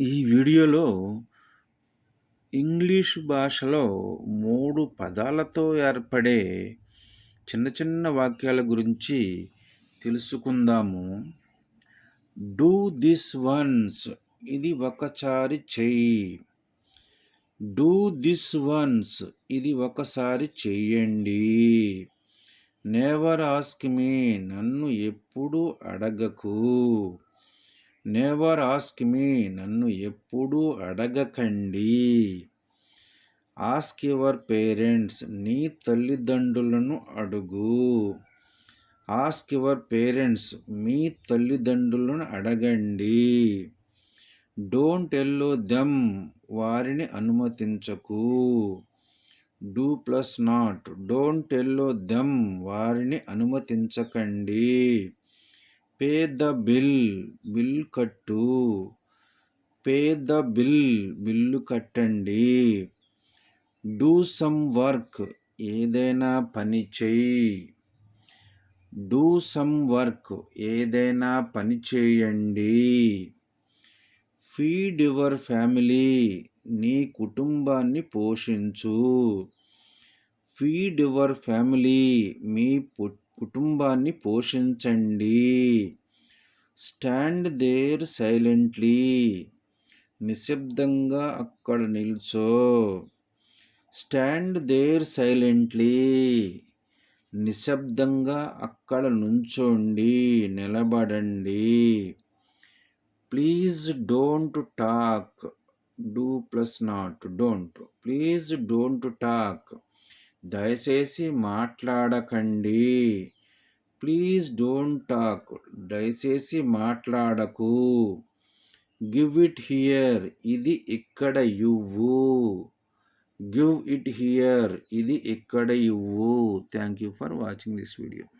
ఈ వీడియోలో ఇంగ్లీష్ భాషలో మూడు పదాలతో ఏర్పడే చిన్న చిన్న వాక్యాల గురించి తెలుసుకుందాము. డూ దిస్ వన్స్ ఇది ఒకసారి చెయ్యి. డూ దిస్ వన్స్ ఇది ఒకసారి చెయ్యండి. నేవర్ ఆస్క్ మీ నన్ను ఎప్పుడు అడగకు. నెవర్ ఆస్క్ మీ నన్ను ఎప్పుడూ అడగకండి. ఆస్క్ యువర్ పేరెంట్స్ నీ తల్లిదండ్రులను అడుగు. ఆస్క్ యువర్ పేరెంట్స్ మీ తల్లిదండ్రులను అడగండి. డోంట్ ఎల్లో దెమ్ వారిని అనుమతించకు. Do plus not don't allow them వారిని అనుమతించకండి. పే ద బిల్ బిల్ కట్టు. పే ద బిల్ బిల్లు కట్టండి. డూ సమ్ వర్క్ ఏదైనా పని చేయి. డూ సమ్ వర్క్ ఏదైనా పని చేయండి. ఫీడ్ యువర్ ఫ్యామిలీ నీ కుటుంబాన్ని పోషించు. ఫీడ్ యువర్ ఫ్యామిలీ మీ కుటుంబాన్ని పోషించండి. Stand there silently. నిశ్శబ్దంగా అక్కడ నిల్చో. Stand there silently. నిశ్శబ్దంగా అక్కడ నుంచోండి. నిలబడండి. Please don't talk. Do plus not. Don't. Please don't talk. దయచేసి మాట్లాడకండి. Please don't talk. దయచేసి మాట్లాడకు. Give it here. ఇది ఇక్కడ ఇవ్వు. Give it here. ఇది ఇక్కడ ఇవ్వు. Thank you for watching this video.